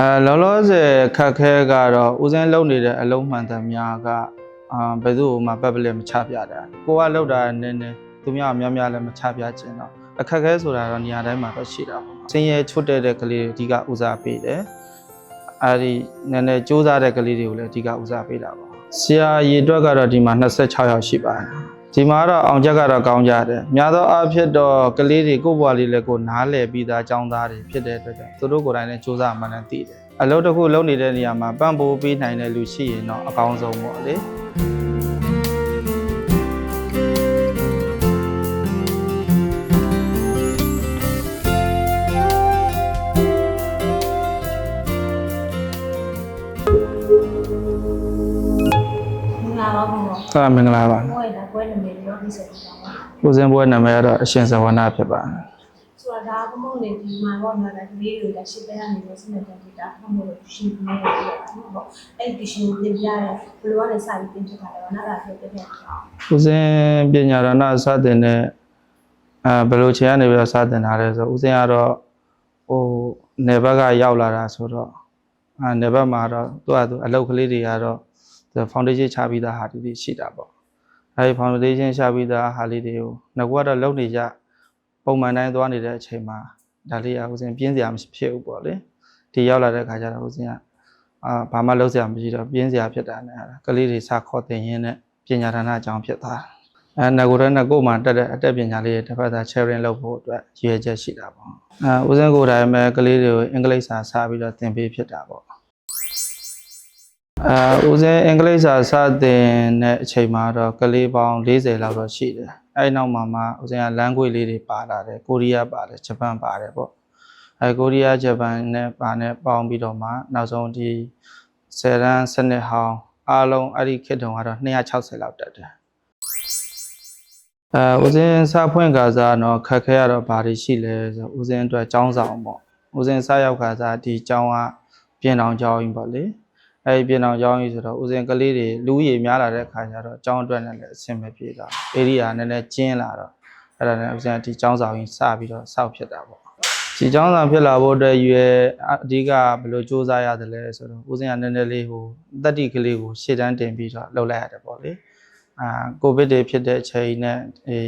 အဲလောလောဆယ်ခက်ခဲကတော့ဦးစင်းလုံနေတဲ့အလုံးမှန်သမျှကအာဘယ်သူ့မှပတ်ပလက်မချပြတာကိုကလောက်တာနည်းနည်းသူများကများများလည်းမချပြချင်တော့အခက်ခဲဆိုတာတော့နေရာတိုင်းမှာတော့ရှိတာပေါ့စင်းရဲချွတ်တဲ့တဲ့ကလေးတွေအဓိကဦးစားပေးတယ်အဲဒီနည်းနည်းစူးစမ်းတဲ့ကလေးတွေကိုလည်းအဓိကဦးစားပေးတာပေါ့ဆရာရေအတွက်ကတော့ဒီမှာ26ယောက်ရှိပါတယ် ဒီမှာတော့အောင်ချက်ကတော့ကောင်းကြတယ်များသောအားဖြင့်တော့ကလေးတွေကိုယ့်ဘဝလေးလည်းကိုယ်နားလည်ပြီးသားចောင်းသားတွေဖြစ်တဲ့အတွက်ကြောင့်သူတို့ကိုယ်တိုင်လည်းစူးစမ်းမှန်းလည်းသိတယ်အလုပ်တစ်ခုလုပ်နေတဲ့နေရာမှာပံ့ပိုးပေးနိုင်တဲ့လူရှိရင်တော့အကောင်းဆုံးပေါ့လေမင်္ဂလာပါဘုံတော်ဟုတ်မင်္ဂလာပါဘုံ ရဲ့ဒါကွဲနာမည်ပြောပြီးဆက်ပါပါဦးစင်းပွဲနာမည်ကတော့အရှင်ဇဝနာဖြစ်ပါတယ်ဆိုတော့ဒါဘုံလေးဒီမှာပေါ့နော်ဒါဒီလေးတွေကရှစ်တဲ့အနေနဲ့စနေတဲ့ဒါဘုံလို့ရှင်းနေတယ်ပေါ့နော်အဲ့ဒီရှင်ပြင်ပြရဲဘယ်လိုလဲစာရေးပြင်ပြတာလဲနော်ဒါဆိုတဲ့ပြအောင်ဦးစင်းပညာရဏစတင်တဲ့အဲဘယ်လိုခြေကနေပြီးတော့စတင်တာလဲဆိုဦးစင်းကတော့ဟိုနေဘက်ကရောက်လာတာဆိုတော့အဲနေဘက်မှာတော့သူကသူအလုပ်ကလေးတွေကတော့သူဖောင်ဒေးရှင်းချပြီးသားဟာတွေရှိတာပေါ့ အဲဒီဖောင်ဒေးရှင်းချပြီးသားဟာလေးတွေကိုငါကတော့လုပ်နေကြပုံမှန်တိုင်းသွားနေတဲ့အချိန်မှာဒါလေးကဦးစင်းပြင်းစရာမရှိဖြစ်ဘူးပေါ့လေဒီရောက်လာတဲ့ခါကျတော့ဦးစင်းကအာဘာမှလုပ်စရာမရှိတော့ပြင်းစရာဖြစ်တာနဲ့အဲ့ဒါကလေးတွေစခေါ်တင်ရင်းနဲ့ပညာဌာနအကြောင်းဖြစ်သွားတယ်အဲငကိုရနဲ့ကိုယ်မှတက်တဲ့အတက်ပညာလေးတွေတစ်ဖက်သား sharing လုပ်ဖို့အတွက်ရည်ရွယ်ချက်ရှိတာပေါ့အဲဦးစင်းကိုယ်တိုင်ပဲကလေးတွေကိုအင်္ဂလိပ်စာစပြီးတော့သင်ပေးဖြစ်တာပေါ့ အဲဦးစင်းအင်္ဂလိပ်စာစသင်တဲ့အချိန်မှာတော့ကလေးပေါင်း40လောက်တော့ရှိတယ်အဲဒီနောက်မှာမှဦးစင်းက language လေးတွေပါလာတယ်ကိုရီးယားပါတယ်ဂျပန်ပါတယ်ပေါ့အဲကိုရီးယားဂျပန်နဲ့ပါနဲ့ပေါင်းပြီးတော့မှနောက်ဆုံးဒီ10ရန်စနစ်ဟောင်းအားလုံးအဲ့ဒီခေတ်တုန်းကတော့260လောက်တက်တယ်အဲဦးစင်းစဖွင့်ကစားတော့ခက်ခဲရတော့ဘာတွေရှိလဲဆိုဦးစင်းအတွက်ចောင်းဆောင်ပေါ့ဦးစင်းစရောက်ကစားဒီចောင်းကပြင်အောင်ကျောင်းကြီးပေါ့လေ အဲဒီပြင်အောင်ရောင်းကြီးဆိုတော့ဦးစင်ကလေးတွေလူကြီးများလာတဲ့အခါကျတော့အကြောင်းအတွက်နဲ့လည်းအဆင်မပြေတာဧရိယာနဲ့လည်းကျင်းလာတော့အဲ့ဒါနဲ့ဦးစင်ဒီចောင်းဆောင်ကြီးစပြီးတော့စောက်ဖြစ်တာပေါ့ဒီចောင်းဆောင်ဖြစ်လာဖို့အတွက်ရွယ်အဓိကဘယ်လိုစ조사ရသလဲဆိုတော့ဦးစင်ကနည်းနည်းလေးဟိုတတိကလေးကိုရှေ့တန်းတင်ပြီးတော့လှုပ်လိုက်ရတယ်ပေါ့လေအာကိုဗစ်တွေဖြစ်တဲ့အချိန်နဲ့အေ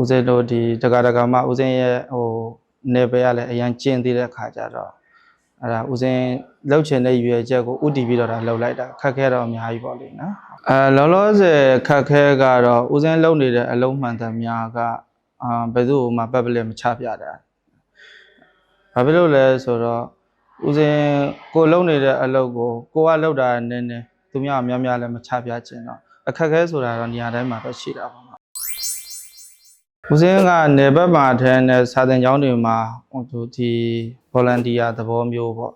ဦးစင်တို့ဒီတက္ကရာကမဦးစင်ရဲ့ဟိုနယ်ပယ်ကလည်းအရန်ကျင်းသေးတဲ့အခါကျတော့ အဲ့ဒါဦးစင်းလှုပ်ချင်တဲ့ရွယ်ချက်ကိုဥတီပြီးတော့ဒါလှုပ်လိုက်တာခက်ခဲတော့အများကြီးပေါ့လေနော်အဲလောလောဆယ်ခက်ခဲကတော့ဦးစင်းလှုပ်နေတဲ့အလုံးမှန်သမျှကအာဘယ်သူ့မှပတ်ပလက်မချပြတာဘာဖြစ်လို့လဲဆိုတော့ဦးစင်ကိုလုံနေတဲ့အလုပ်ကိုကိုကလုပ်တာနည်းနည်းသူများကများများလည်းမချပြချင်တော့အခက်ခဲဆိုတာတော့နေရာတိုင်းမှာတော့ရှိတာပါ ဦးစင်ကနေဘက်မှာထဲနဲ့စာသင်ကျောင်းတွေမှာဟိုသူဒီ volunteer သဘောမျိုးပေါ့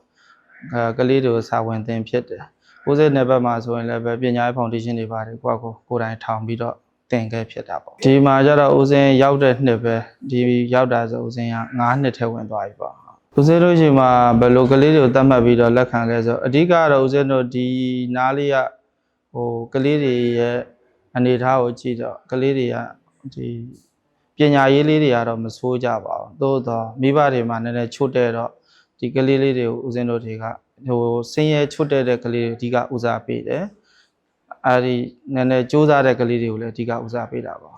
အဲကလေးတွေကိုစာဝင်သင်ဖြစ်တယ်ဦးစင်နေဘက်မှာဆိုရင်လည်းပဲပညာရေးဖောင်ဒေးရှင်းတွေပါတယ်ကိုယ့်ကိုကိုယ်တိုင်ထောင်ပြီးတော့သင်ခဲ့ဖြစ်တာပေါ့ဒီမှာကျတော့ဦးစင်ရောက်တဲ့နှစ်ပဲဒီရောက်တာဆိုဦးစင်က9နှစ်ထဲဝင်သွားပြီပေါ့ဦးစင်းတို့ချိန်မှာဘယ်လိုကလေးတွေကိုတတ်မှတ်ပြီးတော့လက်ခံလဲဆိုတော့အဓိကတော့ဦးစင်းတို့ဒီနားလေးကဟိုကလေးတွေရဲ့အနေအထားကိုကြည့်တော့ကလေးတွေကဒီ ပညာရေးလေးတွေကတော့မဆိုးကြပါဘူးသို့တော့မိဘတွေမှာနည်းနည်းချွတ်တဲ့တော့ဒီကလေးလေးတွေကိုဦးစင်းတို့တွေကဟိုဆင်းရဲချွတ်တဲ့တဲ့ကလေးတွေအဓိကဦးစားပေးတယ်အဲဒီနည်းနည်းစူးစမ်းတဲ့ကလေးတွေကိုလည်းအဓိကဦးစားပေးတာပါ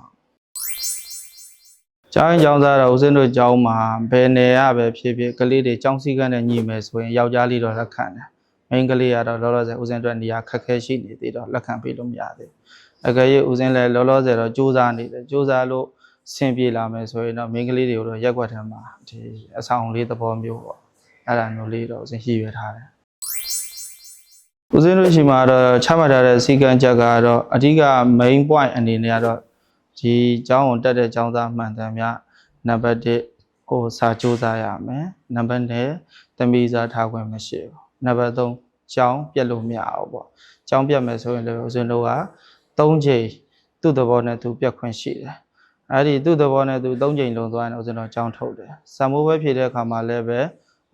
ကျောင်းကျောင်းသားတော့ဦးစင်းတို့ကျောင်းမှာဘယ်နယ်ရပဲဖြစ်ဖြစ်ကလေးတွေကျောင်းစည်းကမ်းနဲ့ညီမယ်ဆိုရင်ယောက်ျားလေးတော့လက်ခံတယ်။မိန်းကလေးကတော့လောလောဆယ်ဦးစင်းတို့နေရာခက်ခဲရှိနေသေးတော့လက်ခံပေးလို့မရသေးဘူး။အကယ်၍ဦးစင်းလည်းလောလောဆယ်တော့စူးစမ်းနေတယ်။စူးစမ်းလို့ ဆင်ပြေလာမယ်ဆိုရင်တော့မိန်းကလေးတွေကိုတော့ရက်ွက်ထဲမှာဒီအဆောင်လေးသဘောမျိုးပေါ့။အဲ့ဒါမျိုးလေးတော့ဦးစင်းရှိရွယ်ထားတယ်။ဦးစင်းတို့ရှိမှာတော့ချမှတ်ထားတဲ့စီကံချက်ကတော့အဓိက main point အနေနဲ့ကတော့ဒီကျောင်းကိုတက်တဲ့ကျောင်းသားမှန်တယ်များနံပါတ်1ဟိုစာကြိုးစားရမယ်နံပါတ်2သမီးစားထားခွင့်မရှိဘူးနံပါတ်3ကျောင်းပြက်လို့မရအောင်ပေါ့ကျောင်းပြက်မယ်ဆိုရင်လည်းဦးဇင်းတို့က3ချိန်သူ့သဘောနဲ့သူပြက်ခွင့်ရှိတယ် အဲ့ဒီသူ့သဘောနဲ့သူ၃ချိန်လုံသွားရင်ဥစဉ်တော့ကြောင်းထုတ်တယ်ဆံမိုးဘွဲဖြည့်တဲ့အခါမှာလည်းပဲ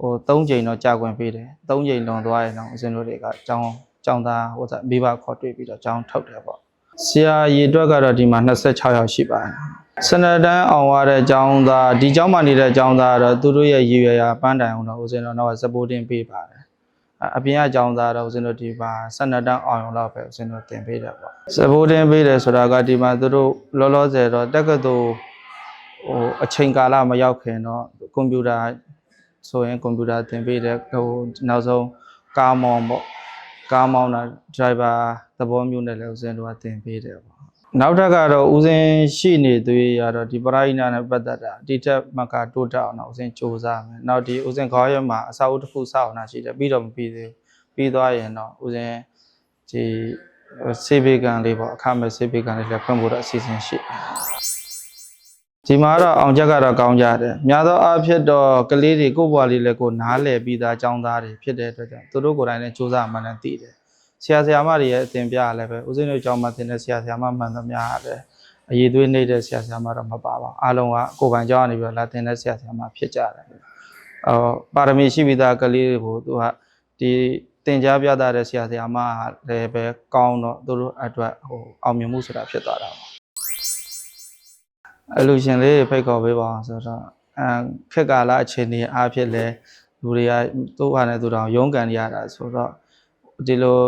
ဟို၃ချိန်တော့ကြာခွင့်ပေးတယ်၃ချိန်လုံသွားရင်တော့ဥစဉ်တို့တွေကကြောင်းကြောင်းသားဟိုမိဘခေါ်တွေ့ပြီးတော့ကြောင်းထုတ်တယ်ပေါ့ဆရာရေအတွက်ကတော့ဒီမှာ26ယောက်ရှိပါတယ်စနတန်းအောင်ရတဲ့ကျောင်းသားဒီကျောင်းမှာနေတဲ့ကျောင်းသားကတော့သူတို့ရဲ့ရည်ရွယ်ရာပန်းတိုင်အောင်တော့ဦးဇင်းတော်က supporting ပေးပါတယ် အအပြင်ကအကြောင်းသားတော့ဦးဇင်းတို့ဒီပါစနတန်းအောင်အောင်တော့ပဲဦးဇင်းတို့တင်ပေးတယ်ပေါ့ supporting ပေးတယ်ဆိုတာကဒီမှာသူတို့လောလောဆယ်တော့တက္ကသိုလ်ဟိုအချိန်ကာလမရောက်ခင်တော့ကွန်ပျူတာဆိုရင်ကွန်ပျူတာသင်ပေးတယ်ဟိုနောက်ဆုံးကားမောင်းပေါ့ကားမောင်းတာ driver သဘောမျိုးနဲ့လည်းဦးဇင်းတို့ကသင်ပေးတယ်ပေါ့ နောက်ထပ်ကတော့ဦးစင်းရှိနေသွေးရတော့ဒီပရိုင်းနာနဲ့ပတ်သက်တာဒီထက်မကတိုးတက်အောင်တော့ဦးစင်းစူးစမ်းမယ်။နောက်ဒီဦးစင်းခေါင်းရွက်မှာအစာအုပ်တစ်ခုစောင့်နေတာရှိတယ်ပြီးတော့မပြီးသေးဘူး။ပြီးသွားရင်တော့ဦးစင်းဒီစေဘေကန်လေးပေါ့အခမဲ့စေဘေကန်လေးလည်းဖွင့်ဖို့တော့အစီအစဉ်ရှိတယ်။ဒီမှာတော့အောင်ချက်ကတော့ကောင်းကြတယ်။များသောအားဖြင့်တော့ကလေးတွေကိုယ့်ဘဝလေးလည်းကိုယ်နားလည်ပြီးသားចောင်းသားတွေဖြစ်တဲ့အတွက်ကြောင့်သူတို့ကိုယ်တိုင်လည်းစူးစမ်းမှန်းလည်းသိတယ်။ ဆရာဆရာမတွေရဲ့အသင်ပြရလည်းပဲဦးဇင်းတို့ကျောင်းမှာသင်တဲ့ဆရာဆရာမမှန်သမျှကလည်းအရေးသွေးနေတဲ့ဆရာဆရာမတော့မပါပါဘူးအားလုံးကကိုယ်ပိုင်ကျောင်းကနေပြီးတော့လာသင်တဲ့ဆရာဆရာမဖြစ်ကြတယ်အော်ပါရမီရှိပြီးသားကလေးတွေကိုသူကဒီသင်ကြားပြသတဲ့ဆရာဆရာမကလည်းပဲကောင်းတော့သူတို့အတွက်ဟိုအောင်မြင်မှုဆိုတာဖြစ်သွားတာပါအလူရှင်လေးတွေဖိတ်ခေါ်ပေးပါအောင်ဆိုတော့အမ်ခက်ကာလအခြေအနေအားဖြင့်လဲလူတွေကသူ့ဟာနဲ့သူတောင်ရုန်းကန်နေရတာဆိုတော့ဒီလို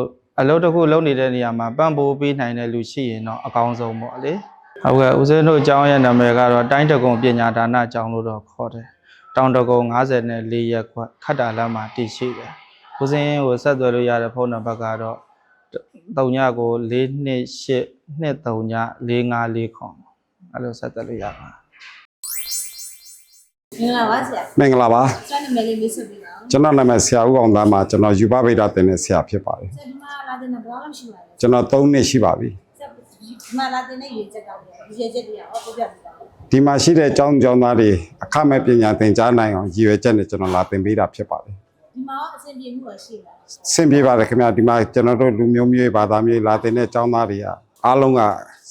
အလုပ်တစ်ခုလုပ်နေတဲ့နေရာမှာပံ့ပိုးပေးနိုင်တဲ့လူရှိရင်တော့အကောင်းဆုံးပေါ့လေဟုတ်ကဲ့ဦးဇင်းတို့အကြောင်းရဲ့နာမည်ကတော့တိုင်းတကုံပညာဒါနအကြောင်းလို့တော့ခေါ်တယ်တောင်တကုံ54ရက်ခွက်ခတ်တာလမ်းမှာတည်ရှိတယ်ဦးဇင်းကိုဆက်သွယ်လို့ရတဲ့ဖုန်းနံပါတ်ကတော့တုံညကို428 239 4540ခေါ်အဲ့လိုဆက်သွယ်လို့ရပါ မင်္ဂလာပါဆရာမင်္ဂလာပါဆရာနာမည်လေးလေးဆိုပြပါဦးကျွန်တော်နာမည်ဆရာဦးအောင်သားမှာကျွန်တော်ယူပဗေဒတင်တဲ့ဆရာဖြစ်ပါတယ်ဆရာဒီမှာလာတဲ့ဘယ်လောက်ရှိပါလဲကျွန်တော်3နှစ်ရှိပါပြီဆရာဒီမှာလာတဲ့ရွေးချက်ကောင်းတယ်ရွေးချက်တွေကဟောပြပြပြပါဦးဒီမှာရှိတဲ့ကျောင်းကျောင်းသားတွေအခမဲ့ပညာသင်ကြားနိုင်အောင်ရည်ရွယ်ချက်နဲ့ကျွန်တော်လာသင်ပေးတာဖြစ်ပါတယ်ဒီမှာအဆင်ပြေမှုရှိလားဆင်ပြေပါတယ်ခင်ဗျာဒီမှာကျွန်တော်တို့လူမျိုးမျိုးဘာသာမျိုးလာသင်တဲ့ကျောင်းသားတွေကအားလုံးက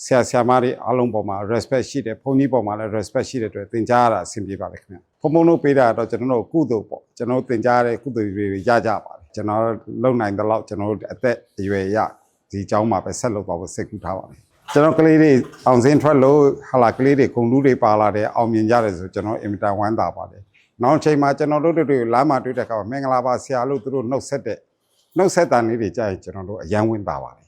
ဆရာဆရာမတွေအားလုံးပေါ်မှာ respect ရှိတယ်ဘုန်းကြီးပေါ်မှာလည်း respect ရှိတဲ့အတွက်သင်ကြားရတာအဆင်ပြေပါတယ်ခင်ဗျာဘုံဘုံတို့ပေးတာကတော့ကျွန်တော်တို့ကုသိုလ်ပေါ့ကျွန်တော်တို့သင်ကြားရတဲ့ကုသိုလ်တွေရကြပါတယ်ကျွန်တော်လုံနိုင်တဲ့လောက်ကျွန်တော်တို့အသက်အရွယ်ရဒီကျောင်းမှာပဲဆက်လုပ်ပါဖို့စိတ်ကူးထားပါတယ်ကျွန်တော်ကလေးတွေအောင်စင်းထွက်လို့ဟာလာကလေးတွေဂုံလူတွေပါလာတယ်အောင်မြင်ကြတယ်ဆိုကျွန်တော်အင်မတန်ဝမ်းသာပါတယ်။နောက်အချိန်မှာကျွန်တော်တို့တို့လမ်းမှာတွေ့တဲ့အခါမှာမင်္ဂလာပါဆရာလို့သူတို့နှုတ်ဆက်တဲ့နှုတ်ဆက်တာလေးတွေကြာရင်ကျွန်တော်တို့အယံဝင်းသာပါတယ်